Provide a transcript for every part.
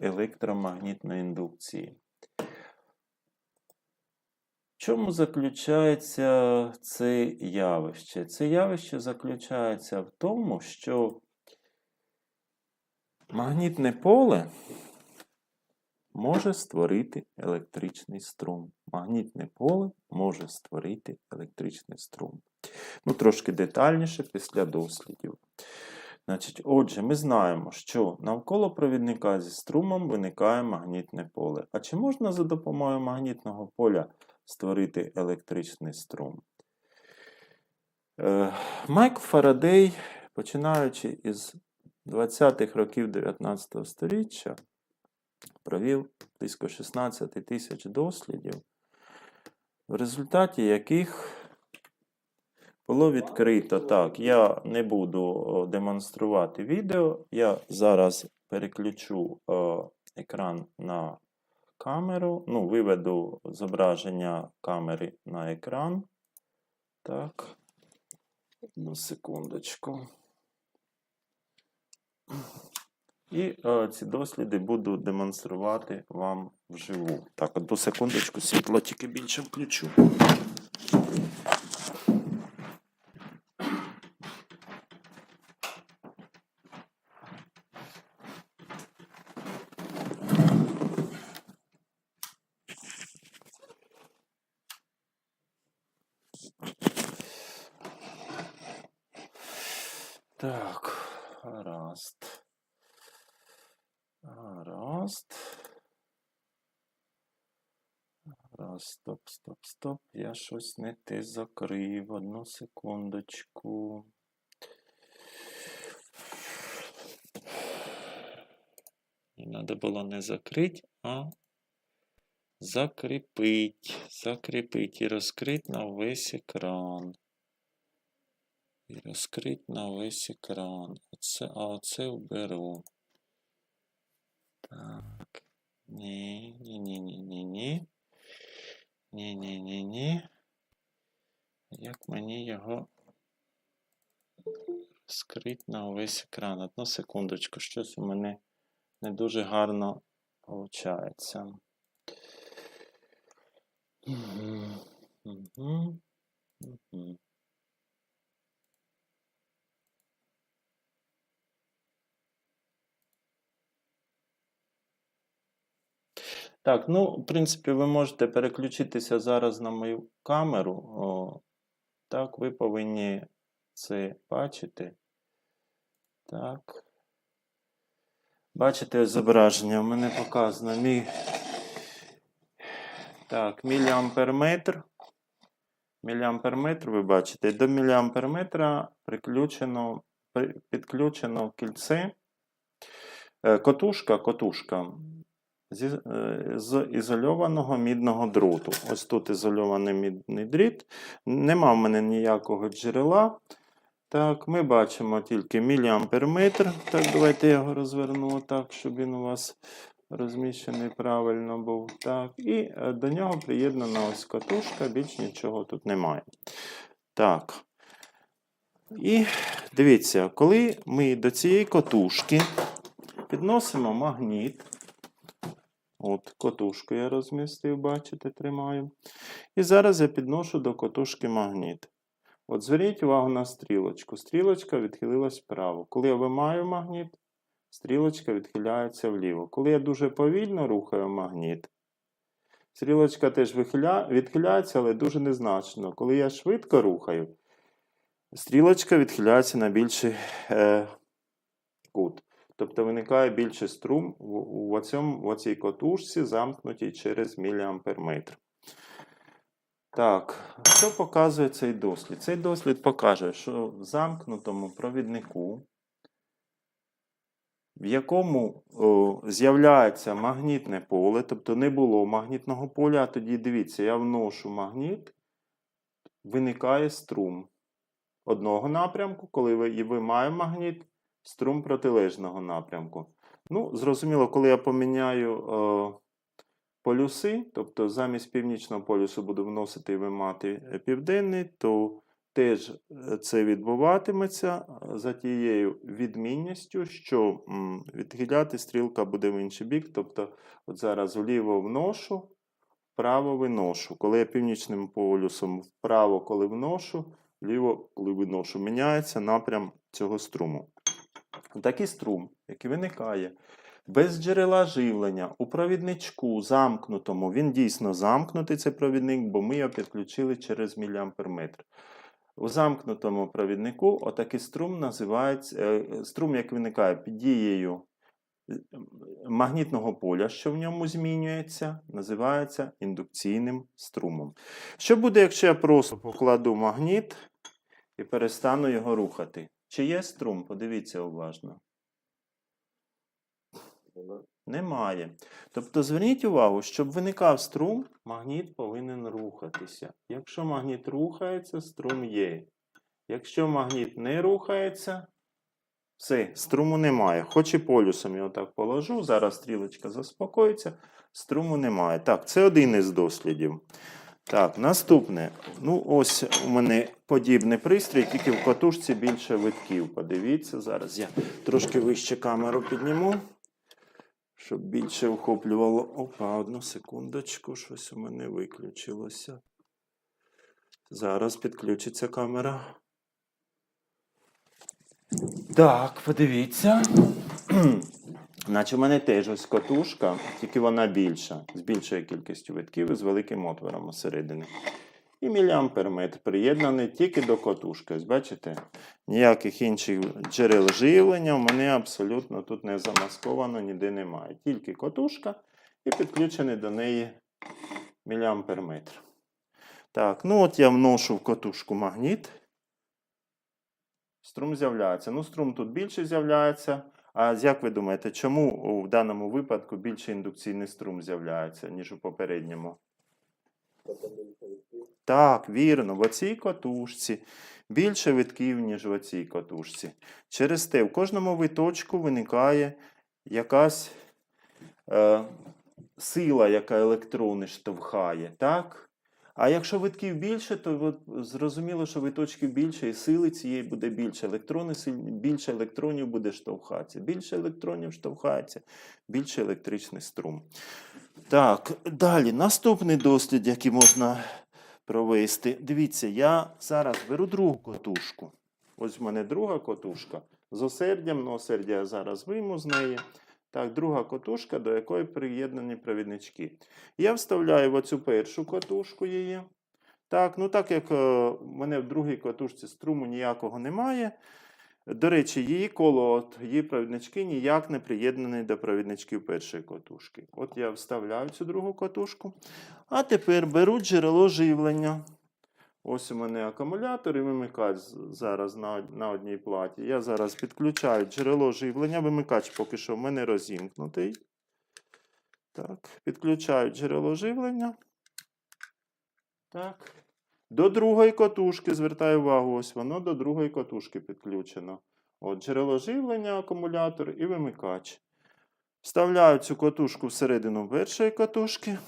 електромагнітної індукції. В чому заключається це явище? Це явище заключається в тому, що магнітне поле може створити електричний струм. Магнітне поле може створити електричний струм. Ну, трошки детальніше після дослідів. Значить, отже, ми знаємо, що навколо провідника зі струмом виникає магнітне поле. А чи можна за допомогою магнітного поля створити електричний струм? Е, Майкл Фарадей, починаючи із 20-х років 19 століття, провів близько 16 тисяч дослідів, в результаті яких було відкрито. Так, я не буду демонструвати відео. Я зараз переключу екран на камеру. Ну, виведу зображення камери на екран. Так. Одну секундочку. І е, ці досліди буду демонструвати вам вживу. Так, одну секундочку, світло тільки більше включу. Так, гаразд. Гаразд. Раз, стоп, стоп, стоп. Я щось не те закрив. Одну секундочку. Не треба було не закрити, а закріпити. Закріпити і розкрити на весь екран. І розкрити на весь екран. Оце, а оце уберу. Так. Ні, ні, ні, ні, ні, ні. Ні, ні, ні, ні. Як мені його скрити на увесь екран? Одну секундочку, щось у мене не дуже гарно виходить. Угу. Угу. Угу. Так, ну, в принципі, ви можете переключитися зараз на мою камеру. О, так, ви повинні це бачити. Так. Бачите зображення? У мене показано мій. Так, міліамперметр. Міліамперметр, ви бачите, до міліамперметра приключено, підключено кільце. Е, Котушка, котушка зі, е, з ізольованого мідного дроту. Ось тут ізольований мідний дріт. Нема в мене ніякого джерела. Так, ми бачимо тільки міліамперметр. Так, давайте я його розверну так, щоб він у вас розміщений правильно був. Так, і е, до нього приєднана ось катушка, більш нічого тут немає. Так. І дивіться, коли ми до цієї котушки підносимо магніт. От, котушку я розмістив, бачите, тримаю. І зараз я підношу до котушки магніт. От зверніть увагу на стрілочку. Стрілочка відхилилась вправо. Коли я вимаю магніт, стрілочка відхиляється вліво. Коли я дуже повільно рухаю магніт, стрілочка теж відхиляється, але дуже незначно. Коли я швидко рухаю, стрілочка відхиляється на більший е... Тобто виникає більший струм в, в оцій котушці, замкнутій через міліамперметр. Так, що показує цей дослід? Цей дослід покаже, що в замкнутому провіднику, в якому з'являється магнітне поле, тобто не було магнітного поля, а тоді дивіться, я вношу магніт, виникає струм одного напрямку, коли ви, і вимаю магніт, струм протилежного напрямку. Ну, зрозуміло, коли я поміняю е, полюси, тобто замість північного полюсу буду вносити і вимати південний, то теж е, це відбуватиметься е, за тією відмінністю, що м, відхиляти стрілка буде в інший бік. Тобто, от зараз вліво вношу, вправо виношу. Коли я північним полюсом вправо, коли вношу, вліво, коли виношу, міняється напрям цього струму. Такий струм, який виникає без джерела живлення у провідничку замкнутому, він дійсно замкнутий, цей провідник, бо ми його підключили через міліамперметр. У замкнутому провіднику отакий струм називається е, струм, як виникає під дією е, магнітного поля, що в ньому змінюється, називається індукційним струмом. Що буде, якщо я просто покладу магніт і перестану його рухати? Чи є струм? Подивіться уважно. Немає. Тобто зверніть увагу, щоб виникав струм, магніт повинен рухатися. Якщо магніт рухається, струм є. Якщо магніт не рухається, все, струму немає. Хоч і полюсом його так положу, зараз стрілочка заспокоїться, струму немає. Так, це один із дослідів. Так, наступне. Ну, ось у мене подібний пристрій, тільки в катушці більше витків. Подивіться, зараз я трошки вище камеру підніму щоб більше охоплювало. Опа, одну секундочку, щось у мене виключилося. Зараз підключиться камера. Так, подивіться. Наче в мене теж ось катушка, тільки вона більша, з більшою кількістю витків і з великим отвором усередині. І міліамперметр приєднаний тільки до катушки. Ось бачите? Ніяких інших джерел живлення в мене абсолютно тут не замасковано, ніде немає. Тільки катушка і підключений до неї міліамперметр. Так, ну от я вношу в катушку магніт. Струм з'являється. Ну, струм тут більше з'являється. А як ви думаєте, чому в даному випадку більше індукційний струм з'являється, ніж у попередньому? Так, вірно, в оцій катушці більше витків, ніж в оцій катушці. Через те в кожному виточку виникає якась е, сила, яка електрони штовхає. так? А якщо витків більше, то зрозуміло, що виточків більше, і сили цієї буде більше. Електрони більше електронів буде штовхатися. Більше електронів штовхається, більше електричний струм. Так, далі. Наступний дослід, який можна провести. Дивіться, я зараз беру другу котушку. Ось в мене друга котушка з осердям. Ну, осердя я зараз вийму з неї. Так, друга котушка, до якої приєднані провіднички. Я вставляю в оцю першу котушку її. Так, ну так як е, в мене в другій котушці струму ніякого немає. До речі, її коло, от, її провіднички ніяк не приєднані до провідничків першої котушки. От я вставляю цю другу котушку. А тепер беру джерело живлення. Ось у мене акумулятор і вимикач зараз на, на одній платі. Я зараз підключаю джерело живлення. Вимикач поки що в мене розімкнутий. Так, підключаю джерело живлення. Так. До другої котушки, звертаю увагу, ось воно до другої котушки підключено. От, джерело живлення, акумулятор і вимикач. Вставляю цю котушку всередину першої котушки.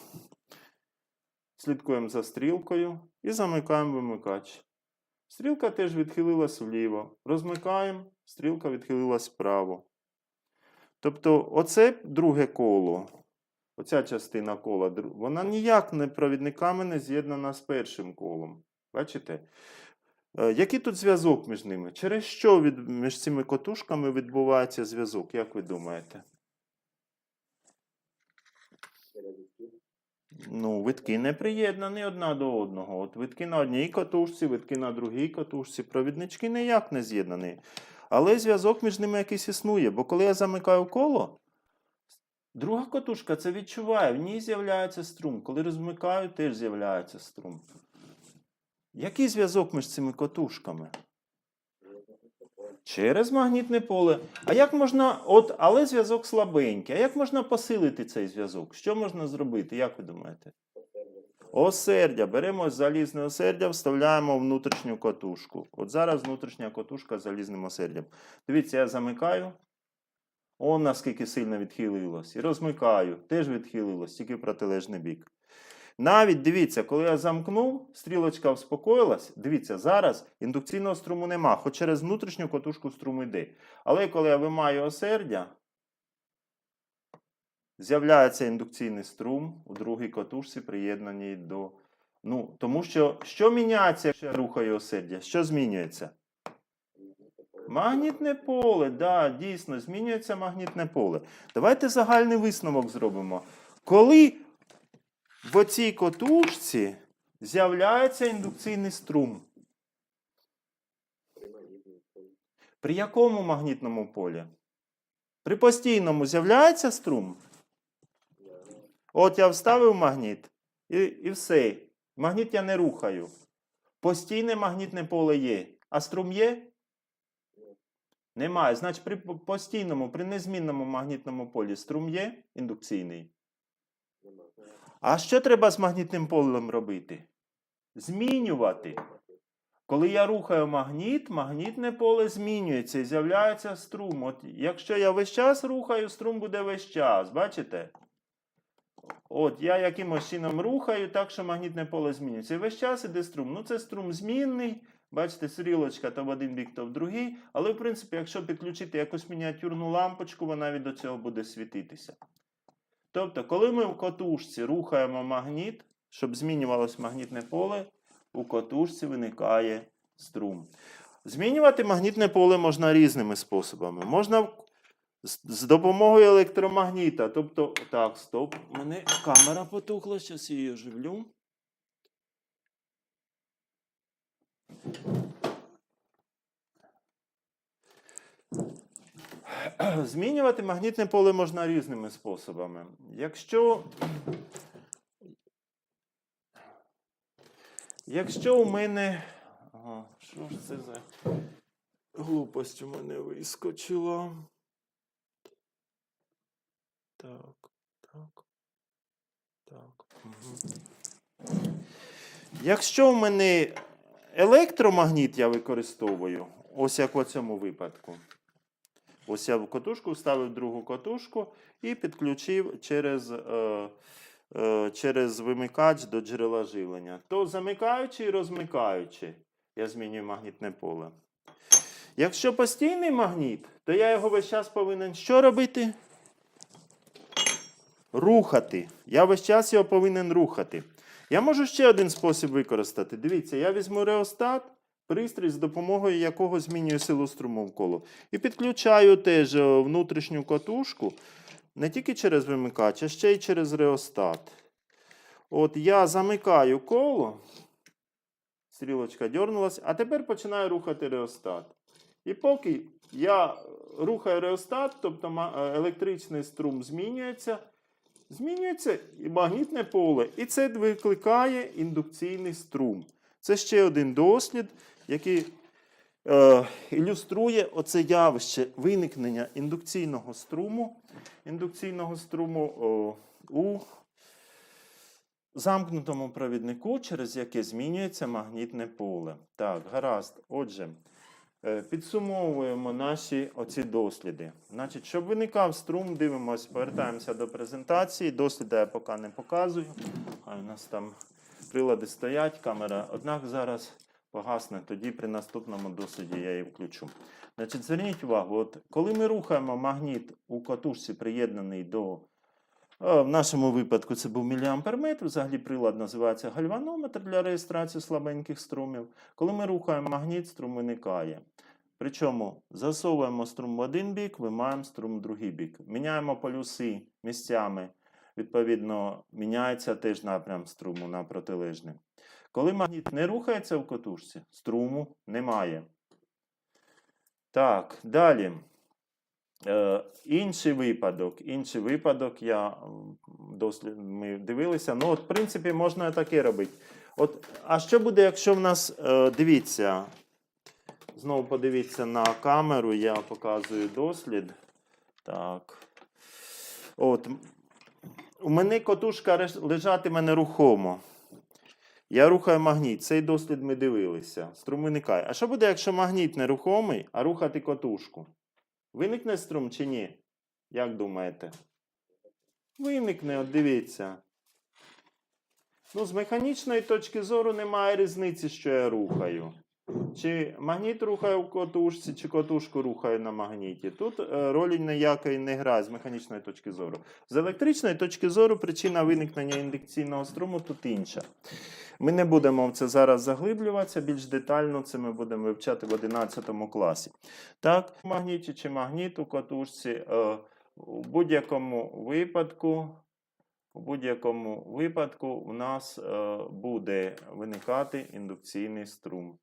Слідкуємо за стрілкою і замикаємо вимикач. Стрілка теж відхилилась вліво. Розмикаємо, стрілка відхилилась вправо. Тобто, оце друге коло, оця частина кола, вона ніяк не провідниками не з'єднана з першим колом. Бачите? Е, Який тут зв'язок між ними? Через що від, між цими котушками відбувається зв'язок, як ви думаєте? Ну, витки не приєднані одна до одного. От витки на одній катушці, витки на другій катушці. Провіднички ніяк не з'єднані. Але зв'язок між ними якийсь існує. Бо коли я замикаю коло, друга катушка це відчуває, в ній з'являється струм. Коли розмикаю, теж з'являється струм. Який зв'язок між цими катушками? Через магнітне поле. А як можна, от, але зв'язок слабенький. А як можна посилити цей зв'язок? Що можна зробити? Як ви думаєте? Осердя. Беремо залізне осердя, вставляємо внутрішню катушку. От зараз внутрішня катушка з залізним осердям. Дивіться, я замикаю. Он наскільки сильно відхилилось. І розмикаю. Теж відхилилось, тільки протилежний бік. Навіть дивіться, коли я замкнув, стрілочка успокоїлась. Дивіться, зараз індукційного струму нема, хоч через внутрішню котушку струм йде. Але коли я вимаю осердя, з'являється індукційний струм у другій котушці, приєднаній до. Ну, тому що що міняється, якщо я рухаю осердя? Що змінюється? Магнітне поле, да, дійсно, змінюється магнітне поле. Давайте загальний висновок зробимо. Коли в оцій котушці з'являється індукційний струм. При якому магнітному полі? При постійному з'являється струм? От я вставив магніт і, і все. Магніт я не рухаю. Постійне магнітне поле є. А струм є? Немає. Значить, при постійному, при незмінному магнітному полі струм є індукційний. А що треба з магнітним полем робити? Змінювати. Коли я рухаю магніт, магнітне поле змінюється і з'являється струм. От якщо я весь час рухаю, струм буде весь час. Бачите? От я якимось чином рухаю, так що магнітне поле змінюється. І весь час іде струм. Ну, це струм змінний. Бачите, стрілочка то в один бік, то в другий. Але, в принципі, якщо підключити якусь мініатюрну лампочку, вона від цього буде світитися. Тобто, коли ми в котушці рухаємо магніт, щоб змінювалось магнітне поле, у котушці виникає струм. Змінювати магнітне поле можна різними способами. Можна з, допомогою електромагніта. Тобто, так, стоп, мене камера потухла, зараз її оживлю. Змінювати магнітне поле можна різними способами. Якщо, якщо у мене. Ага, що ж це за глупость у мене вискочила? Так, так. Так. Угу. Якщо в мене електромагніт я використовую, ось як в цьому випадку. Ось я в котушку вставив другу котушку і підключив через, е, е, через вимикач до джерела живлення. То замикаючи і розмикаючи, я змінюю магнітне поле. Якщо постійний магніт, то я його весь час повинен що робити? Рухати. Я весь час його повинен рухати. Я можу ще один спосіб використати. Дивіться, я візьму реостат, пристрій, з допомогою якого змінюю силу струму в коло. І підключаю теж е, внутрішню катушку не тільки через вимикач, а ще й через реостат. От я замикаю коло, стрілочка дьорнулась, а тепер починаю рухати реостат. І поки я рухаю реостат, тобто е, електричний струм змінюється, змінюється і магнітне поле. І це викликає індукційний струм. Це ще один дослід, який е, ілюструє оце явище виникнення індукційного струму, індукційного струму о, у замкнутому провіднику, через яке змінюється магнітне поле. Так, гаразд. Отже, підсумовуємо наші оці досліди. Значить, щоб виникав струм, дивимось, повертаємося до презентації. Досліди я поки не показую. А у нас там прилади стоять, камера. Однак зараз погасне, тоді при наступному досліді я її включу. Значить, зверніть увагу, от коли ми рухаємо магніт у катушці, приєднаний до. Е, В нашому випадку це був міліампер метр. Взагалі прилад називається гальванометр для реєстрації слабеньких струмів. Коли ми рухаємо магніт, струм виникає. Причому засовуємо струм в один бік, виймаємо струм в другий бік. Міняємо полюси місцями. Відповідно, міняється теж напрям струму на протилежний. Коли магніт не рухається в котушці, струму немає. Так, далі. Е, інший випадок. Інший випадок, я дослід, ми дивилися. Ну, от, в принципі, можна таке робити. От, а що буде, якщо в нас, е, дивіться, знову подивіться на камеру, я показую дослід. Так. От, у мене котушка лежатиме нерухомо. Я рухаю магніт. Цей дослід ми дивилися. Струм. А що буде, якщо магніт нерухомий, а рухати котушку? Виникне струм чи ні? Як думаєте? Виникне, от дивіться. Ну, з механічної точки зору немає різниці, що я рухаю. Чи магніт рухає в котушці, чи котушку рухає на магніті. Тут е, ролі ніякої не грає з механічної точки зору. З електричної точки зору причина виникнення індукційного струму тут інша. Ми не будемо в це зараз заглиблюватися, більш детально це ми будемо вивчати в 11 класі. Так, магніті чи магніт у катушці е, у будь-якому випадку. У будь-якому випадку у нас е, буде виникати індукційний струм.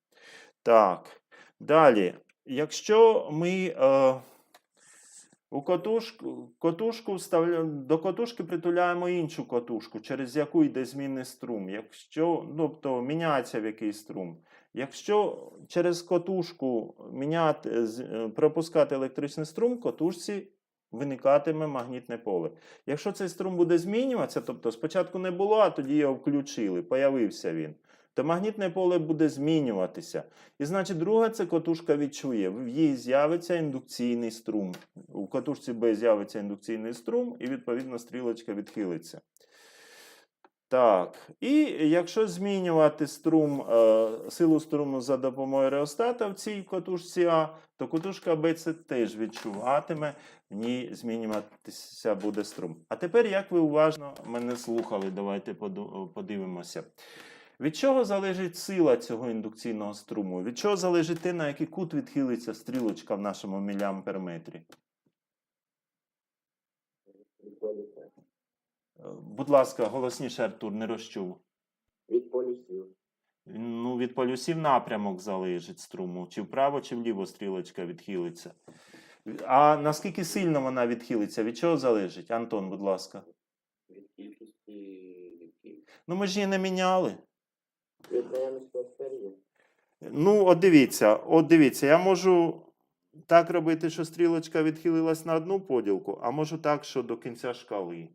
Так, далі. Якщо ми е, у котушку, котушку вставля... до котушки притуляємо іншу котушку, через яку йде змінний струм. Якщо, тобто міняється в якийсь струм. Якщо через котушку міняти, е, пропускати електричний струм, котушці виникатиме магнітне поле. Якщо цей струм буде змінюватися, тобто спочатку не було, а тоді його включили, появився він, то магнітне поле буде змінюватися. І значить, друга це котушка відчує. В їй з'явиться індукційний струм. У котушці Б з'явиться індукційний струм, і відповідно стрілочка відхилиться. Так, і якщо змінювати струм, е, силу струму за допомогою реостата в цій котушці А, то котушка Б це теж відчуватиме, в ній змінюватися буде струм. А тепер, як ви уважно мене слухали, давайте подивимося. Від чого залежить сила цього індукційного струму? Від чого залежить те, на який кут відхилиться стрілочка в нашому міліамперметрі? Е, Будь ласка, голосніше, Артур, не розчув. Від полюсів. Ну, від полюсів напрямок залежить струму. Чи вправо, чи вліво стрілочка відхилиться. А наскільки сильно вона відхилиться? Від чого залежить? Антон, будь ласка. Від кількості Ну, ми ж її не міняли. Ну, от дивіться, от дивіться, я можу так робити, що стрілочка відхилилась на одну поділку, а можу так, що до кінця шкали.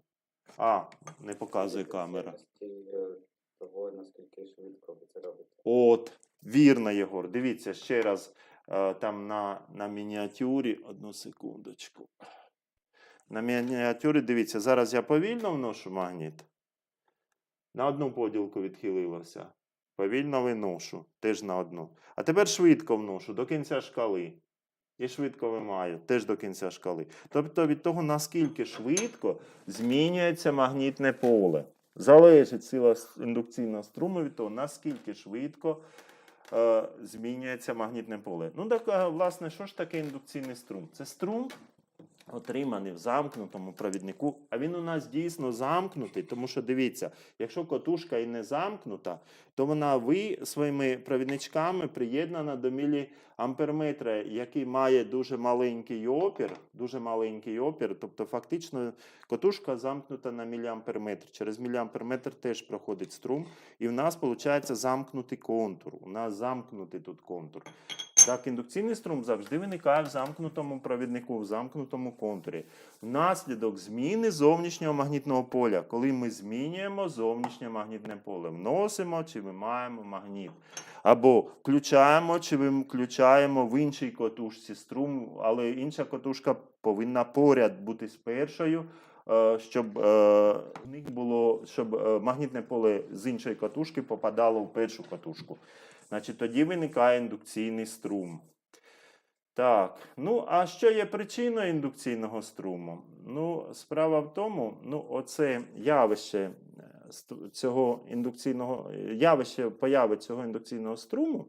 А, не показує камера. От, вірно, Єгор. Дивіться ще раз е, там на, на мініатюрі. Одну секундочку. На мініатюрі, дивіться, зараз я повільно вношу магніт. На одну поділку відхилилося. Повільно виношу, теж на одну. А тепер швидко вношу до кінця шкали. І швидко вимаю, теж до кінця шкали. Тобто від того, наскільки швидко змінюється магнітне поле. Залежить сила індукційного струму від того, наскільки швидко е, змінюється магнітне поле. Ну, так, е, власне, що ж таке індукційний струм? Це струм, отриманий в замкнутому провіднику, а він у нас дійсно замкнутий, тому що дивіться, якщо котушка і не замкнута, то вона ви своїми провідничками приєднана до міліамперметра, який має дуже маленький опір, дуже маленький опір, тобто фактично Котушка замкнута на міліамперметр. Через міліамперметр теж проходить струм, і в нас виходить замкнутий контур. У нас замкнутий тут контур. Так, індукційний струм завжди виникає в замкнутому провіднику, в замкнутому контурі. Внаслідок зміни зовнішнього магнітного поля, коли ми змінюємо зовнішнє магнітне поле, вносимо чи вимаємо магніт. Або включаємо чи виключаємо в іншій котушці струм, але інша котушка повинна поряд бути з першою, е, щоб е, було, щоб е, магнітне поле з іншої катушки попадало в першу катушку. Значить, тоді виникає індукційний струм. Так, ну а що є причиною індукційного струму? Ну, справа в тому, ну, оце явище е, цього індукційного е, явище появи цього індукційного струму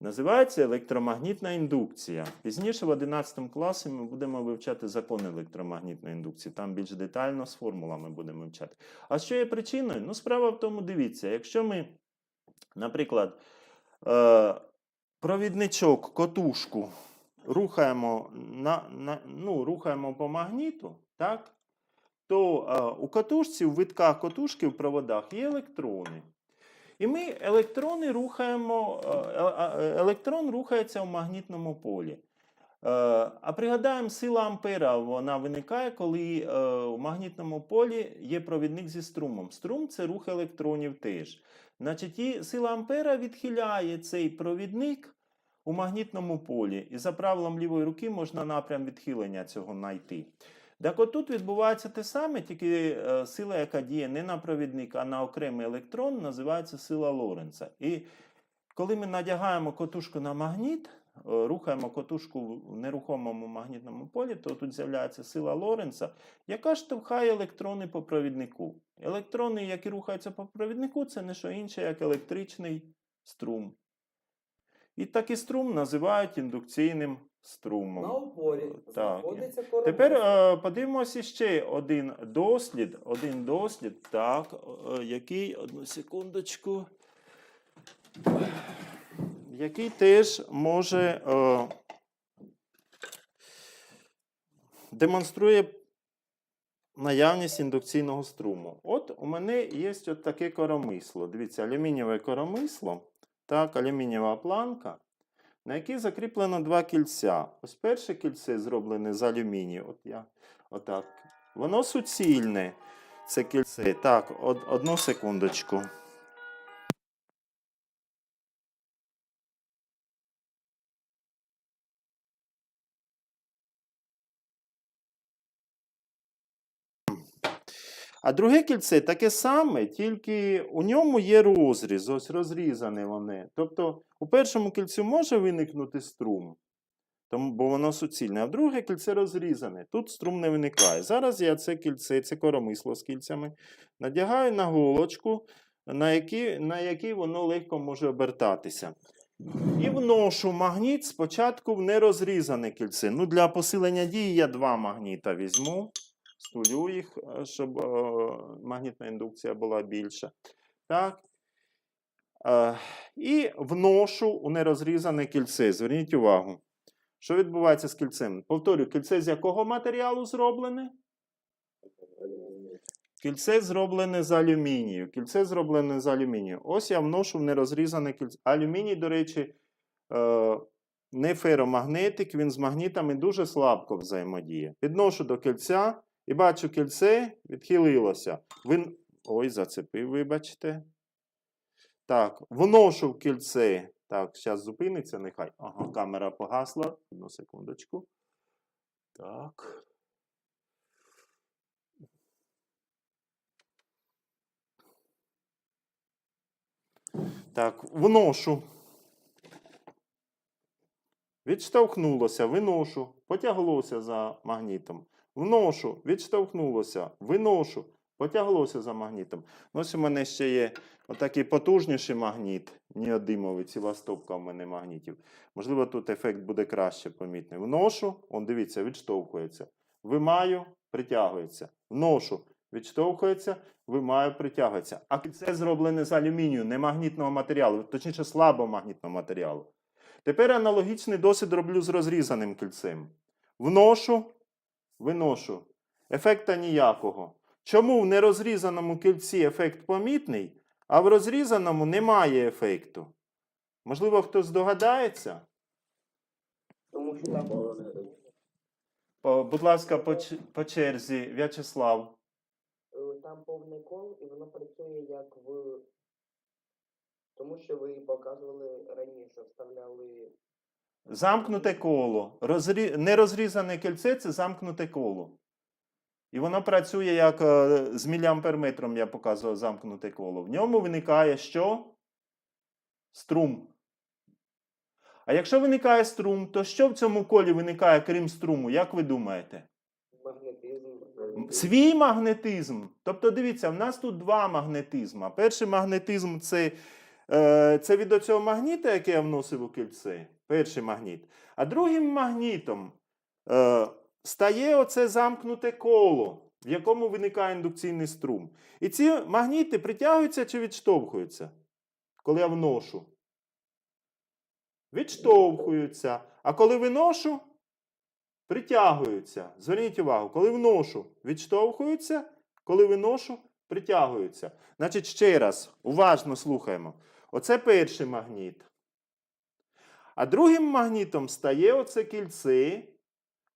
називається електромагнітна індукція. Пізніше в 11 класі ми будемо вивчати закон електромагнітної індукції. Там більш детально з формулами будемо вивчати. А що є причиною? Ну, справа в тому, дивіться, якщо ми, наприклад, провідничок, котушку рухаємо, на, на, ну, рухаємо по магніту, так? то е, у катушці, в витках котушки в проводах є електрони. І ми електрони рухаємо, е, е, е, електрон рухається в магнітному полі. Е, А пригадаємо, сила ампера вона виникає, коли е, у магнітному полі є провідник зі струмом. Струм це рух електронів теж. Значить, і сила ампера відхиляє цей провідник у магнітному полі. І за правилом лівої руки можна напрям відхилення цього знайти. Так отут відбувається те саме, тільки е, сила, яка діє не на провідник, а на окремий електрон, називається сила Лоренца. І коли ми надягаємо котушку на магніт, рухаємо котушку в нерухомому магнітному полі, то тут з'являється сила Лоренца, яка штовхає електрони по провіднику. Електрони, які рухаються по провіднику, це не що інше, як електричний струм. І такий струм називають індукційним струмом. На опорі Так. знаходиться. Тепер е, подивимося ще один дослід. Один дослід, так, е, який, одну секундочку, який теж може е, демонструє наявність індукційного струму. От у мене є от таке коромисло. Дивіться, алюмінієве коромисло, так, алюмінієва планка на якій закріплено два кільця. Ось перше кільце зроблене з алюмінію. От я, отак. Воно суцільне, це кільце. Так, од, одну секундочку. А друге кільце таке саме, тільки у ньому є розріз, ось розрізані вони. Тобто у першому кільцю може виникнути струм, тому, бо воно суцільне, а друге кільце розрізане. Тут струм не виникає. Зараз я це кільце, це коромисло з кільцями, надягаю на голочку, на якій, на якій воно легко може обертатися. І вношу магніт спочатку в нерозрізане кільце. Ну, для посилення дії я два магніта візьму стулю їх, е, щоб е, магнітна індукція була більша. Так. Е, і вношу у нерозрізане кільце. Зверніть увагу. Що відбувається з кільцем? Повторюю, кільце з якого матеріалу зроблене? Кільце зроблене з алюмінію. Кільце зроблене з алюмінію. Ось я вношу в нерозрізане кільце. Алюміній, до речі, не феромагнетик, він з магнітами дуже слабко взаємодіє. Підношу до кільця і бачу, кільце відхилилося. Він... Ой, зацепив, вибачте. Так, вношу в кільце. Так, зараз зупиниться, нехай. Ага, камера погасла. Одну секундочку. Так. Так, вношу. Відштовхнулося, виношу, потяглося за магнітом. Вношу, відштовхнулося, виношу, потяглося за магнітом. Ну, Ось у мене ще є отакий потужніший магніт, неодимовий, ціла стопка в мене магнітів. Можливо, тут ефект буде краще помітний. Вношу, он дивіться, відштовхується. Вимаю, притягується. Вношу, відштовхується, вимаю, притягується. А це зроблене з алюмінію, не магнітного матеріалу, точніше слабомагнітного матеріалу. Тепер аналогічний досвід роблю з розрізаним кільцем. Вношу, виношу. Ефекта ніякого. Чому в нерозрізаному кільці ефект помітний, а в розрізаному немає ефекту? Можливо, хтось здогадається? Тому що там По- Будь ласка, по, по черзі, В'ячеслав. Е, Там повний кол, і воно працює як в. Тому що ви показували раніше, вставляли. Замкнуте коло. Розрі... Нерозрізане кільце це замкнуте коло. І воно працює як е, з міліамперметром, я показував замкнуте коло. В ньому виникає що? Струм. А якщо виникає струм, то що в цьому колі виникає, крім струму? Як ви думаєте? Магнетизм. Свій магнетизм. Тобто, дивіться, в нас тут два магнетизми. Перший магнетизм це, е, це від оцього магніта, який я вносив у кільце. Перший магніт. А другим магнітом е, стає оце замкнуте коло, в якому виникає індукційний струм. І ці магніти притягуються чи відштовхуються, коли я вношу. Відштовхуються. А коли виношу, притягуються. Зверніть увагу, коли вношу, відштовхуються, коли виношу, притягуються. Значить, ще раз, уважно слухаємо. Оце перший магніт. А другим магнітом стає оце кільце,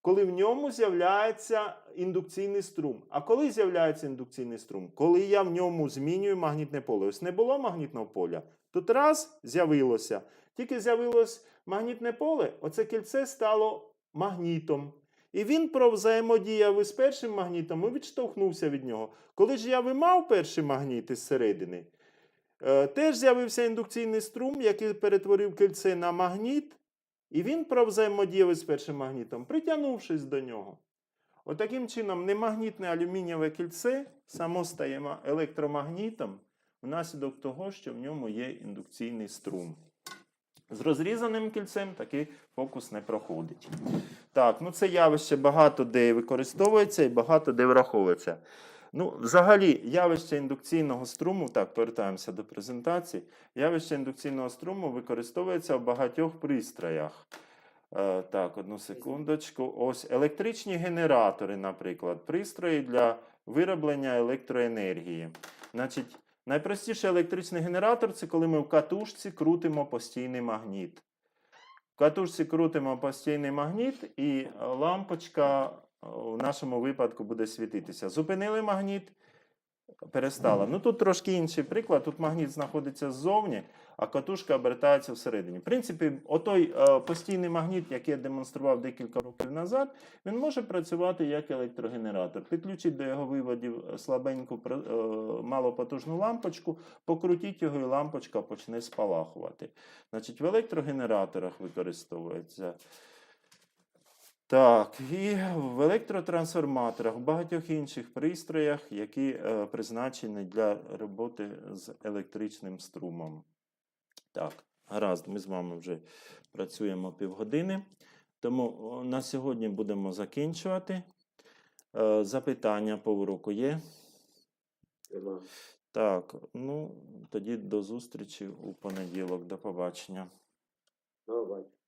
коли в ньому з'являється індукційний струм. А коли з'являється індукційний струм? Коли я в ньому змінюю магнітне поле. Ось не було магнітного поля. Тут раз з'явилося. Тільки з'явилось магнітне поле, оце кільце стало магнітом. І він провзаємодіяв із першим магнітом і відштовхнувся від нього. Коли ж я вимав перший магніт із середини, теж з'явився індукційний струм, який перетворив кільце на магніт, і він провзаємодіяв із першим магнітом, притягнувшись до нього. Отаким чином, немагнітне алюмінієве кільце само стає електромагнітом внаслідок того, що в ньому є індукційний струм. З розрізаним кільцем такий фокус не проходить. Так, ну це явище багато де використовується і багато де враховується. Ну, взагалі, явище індукційного струму, так, повертаємося до презентації. Явище індукційного струму використовується в багатьох пристроях. Е, так, одну секундочку. Ось електричні генератори, наприклад, пристрої для вироблення електроенергії. Значить, найпростіший електричний генератор це коли ми в катушці крутимо постійний магніт. В катушці крутимо постійний магніт, і е, лампочка в нашому випадку буде світитися. Зупинили магніт, перестала. Ну тут трошки інший приклад. Тут магніт знаходиться ззовні, а катушка обертається всередині. В принципі, отой е, постійний магніт, який я демонстрував декілька років назад, він може працювати як електрогенератор. Підключіть до його виводів слабеньку е, малопотужну лампочку, покрутіть його, і лампочка почне спалахувати. Значить, в електрогенераторах використовується. Так, і в електротрансформаторах, в багатьох інших пристроях, які е, призначені для роботи з електричним струмом. Так, гаразд, ми з вами вже працюємо півгодини. Тому на сьогодні будемо закінчувати. Е, запитання по уроку є? Нема. Так, ну тоді до зустрічі у понеділок. До побачення. Ну, бачу.